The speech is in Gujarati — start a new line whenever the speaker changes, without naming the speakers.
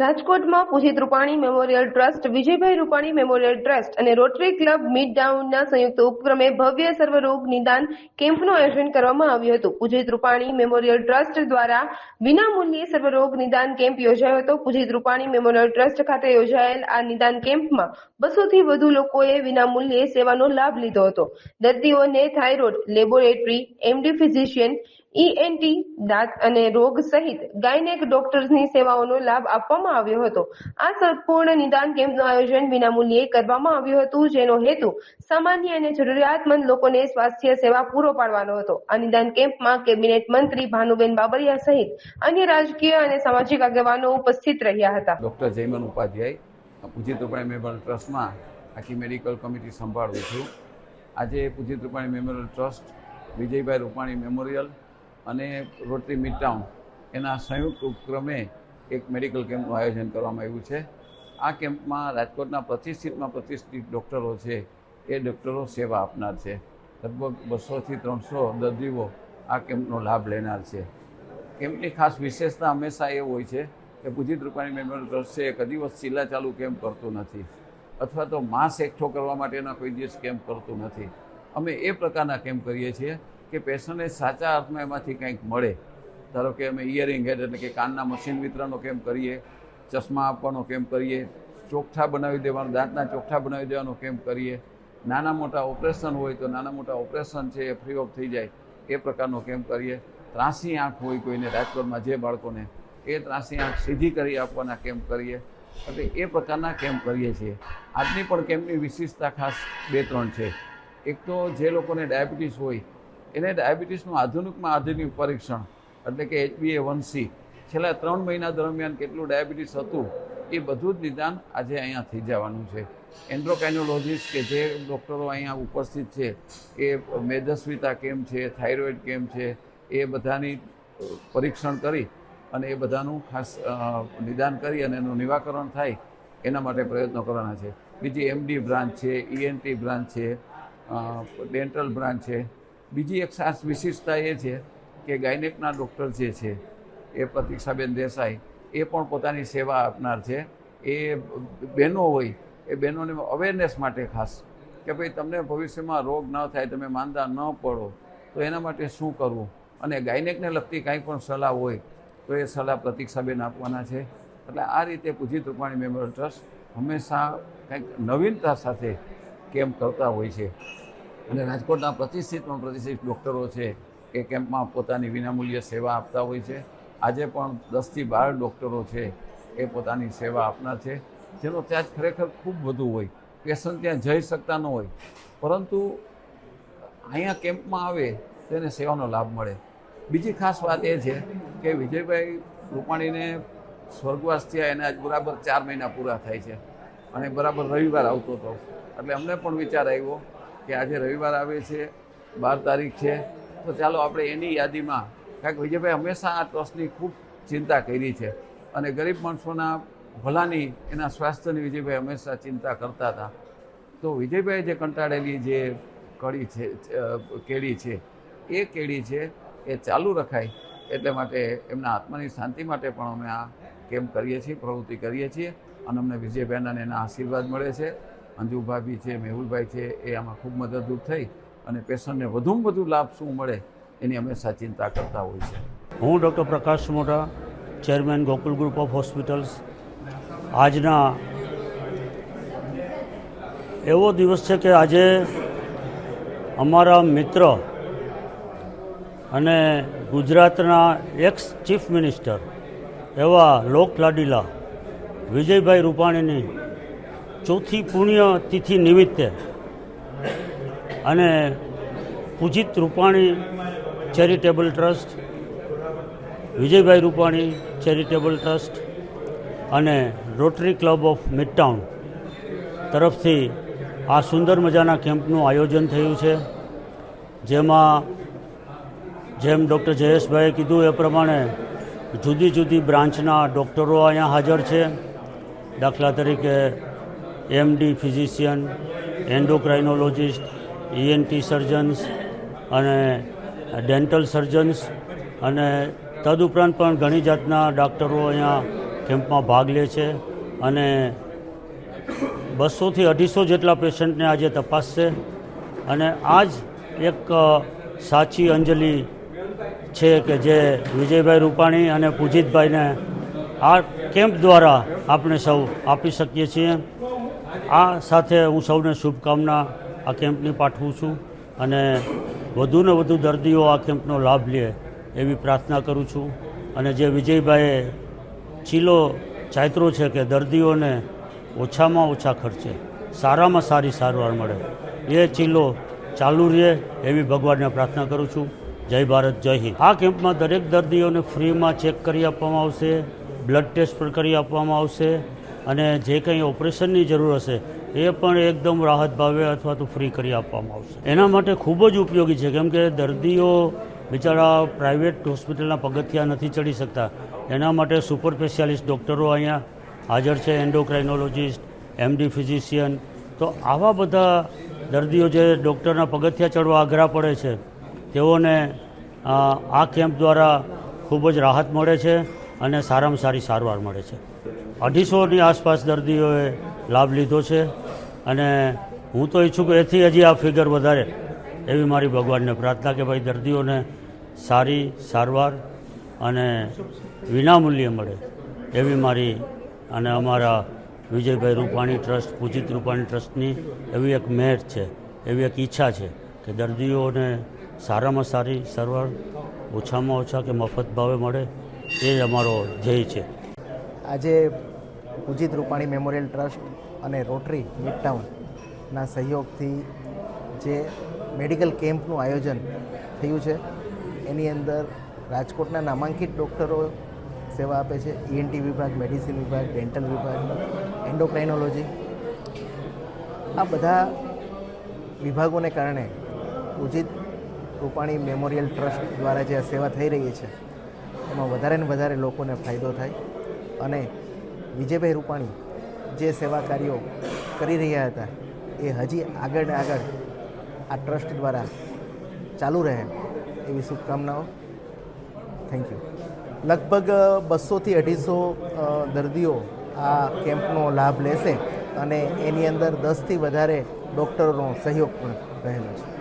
રાજકોટમાં Pujit Rupani memorial trust, Vijaybhai Rupani memorial trust અને રોટરી ક્લબ મિડ ડાઉનના સંયુક્ત ઉપક્રમે ભવ્ય સર્વરોગ નિદાન કેમ્પનું આયોજન કરવામાં આવ્યું હતું. પૂજિત રૂપાણી મેમોરિયલ ટ્રસ્ટ દ્વારા વિનામૂલ્યે સર્વરોગ નિદાન કેમ્પ યોજાયો હતો. પૂજિત રૂપાણી મેમોરિયલ ટ્રસ્ટ ખાતે યોજાયેલ આ નિદાન કેમ્પમાં બસોથી વધુ લોકોએ વિનામૂલ્યે સેવાનો લાભ લીધો હતો. દર્દીઓને thyroid, laboratory, MD physician ENT દાંત અને રોગ સહિત ગાયનેક ડોક્ટર્સની સેવાઓનો લાભ આપવામાં આવ્યો હતો. આ સંપૂર્ણ નિદાન કેમ્પનું આયોજન વિનામૂલ્યે કરવામાં આવ્યું હતું, જેનો હેતુ સામાન્ય અને જરૂરિયાતમંદ લોકોને સ્વાસ્થ્ય સેવા પૂરો પાડવાનો હતો. આ નિદાન કેમ્પમાં કેબિનેટ મંત્રી ભાનુબેન બાબરિયા સહિત અન્ય રાજકીય અને સામાજિક આગેવાનો ઉપસ્થિત રહ્યા હતા.
ડોક્ટર જયમન ઉપાધ્યાય પૂજિત રૂપાણી મેમોરિયલ ટ્રસ્ટમાં આખી મેડિકલ કમિટી સંભાળું છું. આજે Pujit Rupani memorial trust, Vijaybhai Rupani memorial અને રોટરી મિડટાઉન એના સંયુક્ત ઉપક્રમે એક મેડિકલ કેમ્પનું આયોજન કરવામાં આવ્યું છે. આ કેમ્પમાં રાજકોટના પ્રતિષ્ઠિતમાં પ્રતિષ્ઠિત ડૉક્ટરો છે. એ ડૉક્ટરો સેવા આપનાર છે. લગભગ બસોથી ત્રણસો દર્દીઓ આ કેમ્પનો લાભ લેનાર છે. કેમ્પની ખાસ વિશેષતા હંમેશા એ હોય છે કે પૂજિત રૂપાણી મેમોરિયલ ટ્રસ્ટ છે એક દિવસ ચીલા ચાલુ કેમ્પ કરતું નથી અથવા તો માસ એકઠો કરવા માટેના કોઈ દિવસ કેમ્પ કરતું નથી. અમે એ પ્રકારના કેમ્પ કરીએ છીએ કે પેશન્ટને સાચા અર્થમાં એમાંથી કંઈક મળે. ધારો કે અમે ઇયરિંગ હેડ એટલે કે કાનના મશીન વિતરણનો કેમ કરીએ, ચશ્મા આપવાનો કેમ કરીએ, ચોખ્ઠા બનાવી દેવાનો, દાંતના ચોખ્ઠા બનાવી દેવાનો કેમ કરીએ, નાના મોટા ઓપરેશન હોય તો નાના મોટા ઓપરેશન છે એ ફ્રી ઓફ થઈ જાય, એ પ્રકારનો કેમ કરીએ, ત્રાસી આંખ હોય કોઈને રાજકોટમાં જે બાળકોને, એ ત્રાસી આંખ સીધી કરી આપવાના કેમ્પ કરીએ, એટલે એ પ્રકારના કેમ્પ કરીએ છીએ. આજની પણ કેમ્પની વિશેષતા ખાસ બે ત્રણ છે. એક તો જે લોકોને ડાયાબિટીસ હોય એને ડાયાબિટીસનું આધુનિકમાં આધુનિક પરીક્ષણ, એટલે કે એચબીએ વન સી. છેલ્લા ત્રણ મહિના દરમિયાન કેટલું ડાયાબિટીસ હતું એ બધું જ નિદાન આજે અહીંયા થઈ જવાનું છે. એન્ડ્રોકાઇનોલોજીસ્ટ કે જે ડૉક્ટરો અહીંયા ઉપસ્થિત છે, એ મેદસ્વીતા કેમ છે, થાઇરોઇડ કેમ છે, એ બધાની પરીક્ષણ કરી અને એ બધાનું ખાસ નિદાન કરી અને એનું નિવાકરણ થાય એના માટે પ્રયત્નો કરવાના છે. બીજી એમડી બ્રાન્ચ છે ઈએનટી બ્રાન્ચ છે ડેન્ટલ બ્રાન્ચ છે બીજી એક ખાસ વિશિષ્ટતા એ છે કે ગાયનેકના ડૉક્ટર જે છે, એ પ્રતિક્ષાબેન દેસાઈ, એ પણ પોતાની સેવા આપનાર છે. એ બહેનો હોય, એ બહેનોને અવેરનેસ માટે ખાસ કે ભાઈ તમને ભવિષ્યમાં રોગ ન થાય, તમે માંદા ન પડો, તો એના માટે શું કરવું? અને ગાયનેકને લગતી કાંઈ પણ સલાહ હોય, તો એ સલાહ પ્રતિક્ષાબેન આપવાના છે. એટલે આ રીતે પૂજિત રૂપાણી મેમોરિયલ ટ્રસ્ટ હંમેશા કંઈક નવીનતા સાથે કેમ્પ કરતા હોય છે. અને રાજકોટના પ્રતિષ્ઠિતમાં પ્રતિષ્ઠિત ડૉક્ટરો છે એ કેમ્પમાં પોતાની વિનામૂલ્ય સેવા આપતા હોય છે. આજે પણ દસથી બાર ડૉક્ટરો છે એ પોતાની સેવા આપનાર છે. જેનો ચાર્જ ખરેખર ખૂબ વધુ હોય. પેશન્ટ ત્યાં જઈ શકતા ન હોય. પરંતુ અહીંયા કેમ્પમાં આવે તેને સેવાનો લાભ મળે. બીજી ખાસ વાત એ છે કે વિજયભાઈ રૂપાણીને સ્વર્ગવાસ થયા એને આજ બરાબર ચાર મહિના પૂરા થાય છે. અને બરાબર રવિવાર આવતો હતો. એટલે અમને પણ વિચાર આવ્યો કે આજે રવિવાર આવે છે, બાર તારીખ છે. તો ચાલો આપણે એની યાદીમાં કારણ કે વિજયભાઈ હંમેશા આ ટ્રસ્ટની ખૂબ ચિંતા કરી છે. અને ગરીબ માણસોના ભલાની એના સ્વાસ્થ્યની વિજયભાઈ હંમેશા ચિંતા કરતા હતા. તો વિજયભાઈ જે કંટાળેલી જે કડી છે કેળી છે, એ કેળી છે એ ચાલુ રખાય એટલે માટે એમના આત્માની શાંતિ માટે પણ અમે આ કેમ્પ કરીએ છીએ, પ્રવૃત્તિ કરીએ છીએ અને અમને વિજયભાઈના એના આશીર્વાદ મળે છે. અંજુ ભાભી છે, મેહુલભાઈ છે, એ આમાં ખૂબ મદદરૂપ થઈ અને પેશન્ટને વધુમાં વધુ લાભ શું મળે એની હંમેશા ચિંતા કરતા હોય છે.
હું doctor Prakash Mota chairman Gokul group of hospitals. આજના એવો દિવસ છે કે આજે અમારા મિત્ર અને ગુજરાતના એક્સ ચીફ મિનિસ્ટર એવા લોક લાડીલા વિજયભાઈ રૂપાણીની ચોથી પુણ્ય તિથિ નિમિત્તે અને Pujit Rupani charitable trust, Vijaybhai Rupani charitable trust અને રોટરી ક્લબ ઓફ મિડટાઉન તરફથી આ સુંદર મજાના કેમ્પનું આયોજન થયું છે. જેમાં જેમ ડૉક્ટર જયેશભાઈએ કીધું એ પ્રમાણે જુદી જુદી બ્રાન્ચના ડૉક્ટરો અહીંયા હાજર છે. દાખલા તરીકે MD physician endocrinologist ENT surgeons અને ડેન્ટલ સર્જન્સ અને તદુપરાંત પણ ઘણી જાતના ડૉક્ટરો અહીંયા કેમ્પમાં ભાગ લે છે અને બસોથી અઢીસો જેટલા પેશન્ટને આજે તપાસશે. અને આ જ એક સાચી અંજલિ છે કે જે વિજયભાઈ રૂપાણી અને પૂજિતભાઈને આ કેમ્પ દ્વારા આપણે સૌ આપી શકીએ છીએ. આ સાથે હું સૌને શુભકામના આ કેમ્પની પાઠવું છું અને વધુને વધુ દર્દીઓ આ કેમ્પનો લાભ લે એવી પ્રાર્થના કરું છું. અને જે વિજયભાઈએ ચીલો ચાયત્રો છે કે દર્દીઓને ઓછામાં ઓછા ખર્ચે, સારામાં સારી સારવાર મળે, એ ચીલો ચાલુ રહે એવી ભગવાનને પ્રાર્થના કરું છું. જય ભારત, જય હિન્દ. આ કેમ્પમાં દરેક દર્દીઓને ફ્રીમાં ચેક કરી આપવામાં આવશે, બ્લડ ટેસ્ટ પણ કરી આપવામાં આવશે અને જે કંઈ ઓપરેશનની જરૂર હશે, એ પણ એકદમ રાહત ભાવે અથવા તો ફ્રી કરી આપવામાં આવશે. એના માટે ખૂબ જ ઉપયોગી છે, કેમ કે દર્દીઓ બિચારા પ્રાઇવેટ હોસ્પિટલના પગથિયા નથી ચડી શકતા. એના માટે સુપર સ્પેશિયાલિસ્ટ ડૉક્ટરો અહીંયા હાજર છે, એન્ડોક્રાઇનોલોજીસ્ટ, એમડી ફિઝિશિયન. તો આવા બધા દર્દીઓ જે ડૉક્ટરના પગથિયા ચડવા આગ્રહ પડે છે, તેઓને, આ કેમ્પ દ્વારા ખૂબ જ રાહત મળે છે અને સારામાં સારી સારવાર મળે છે. અઢીસોની આસપાસ દર્દીઓએ લાભ લીધો છે. અને હું તો ઈચ્છું કે એથી હજી આ ફિગર વધારે. એવી મારી ભગવાનને પ્રાર્થના કે ભાઈ દર્દીઓને સારી, સારવાર અને વિનામૂલ્યે મળે એવી મારી અને અમારા વિજયભાઈ રૂપાણી ટ્રસ્ટ, પૂજિત રૂપાણી ટ્રસ્ટની એવી એક મેર છે, એવી એક ઈચ્છા છે કે દર્દીઓને સારામાં સારી સારવાર, ઓછામાં ઓછા કે મફત ભાવે મળે એ જ અમારો ધ્યેય છે.
આજે પૂજિત રૂપાણી મેમોરિયલ ટ્રસ્ટ અને રોટરી મિડટાઉનના સહયોગથી જે મેડિકલ કેમ્પનું આયોજન થયું છે, એની અંદર રાજકોટના નામાંકિત ડૉક્ટરો સેવા આપે છે ઈએનટી વિભાગ, મેડિસિન વિભાગ, ડેન્ટલ વિભાગ, એન્ડોક્રાઇનોલોજી. આ બધા વિભાગોને કારણે ઉજિત રૂપાણી મેમોરિયલ ટ્રસ્ટ દ્વારા જે આ સેવા થઈ રહી છે, એમાં વધારે ને વધારે લોકોને ફાયદો થાય અને વિજયભાઈ રૂપાણી જે સેવા કાર્યો કરી રહ્યા હતા, એ હજી આગળ ને આગળ આ ટ્રસ્ટ દ્વારા ચાલુ રહે. એવી શુભકામનાઓ. થેન્ક યુ લગભગ બસોથી અઢીસો દર્દીઓ આ કેમ્પનો લાભ લેશે અને એની અંદર દસથી વધારે ડૉક્ટરોનો સહયોગ પણ રહેલો છે.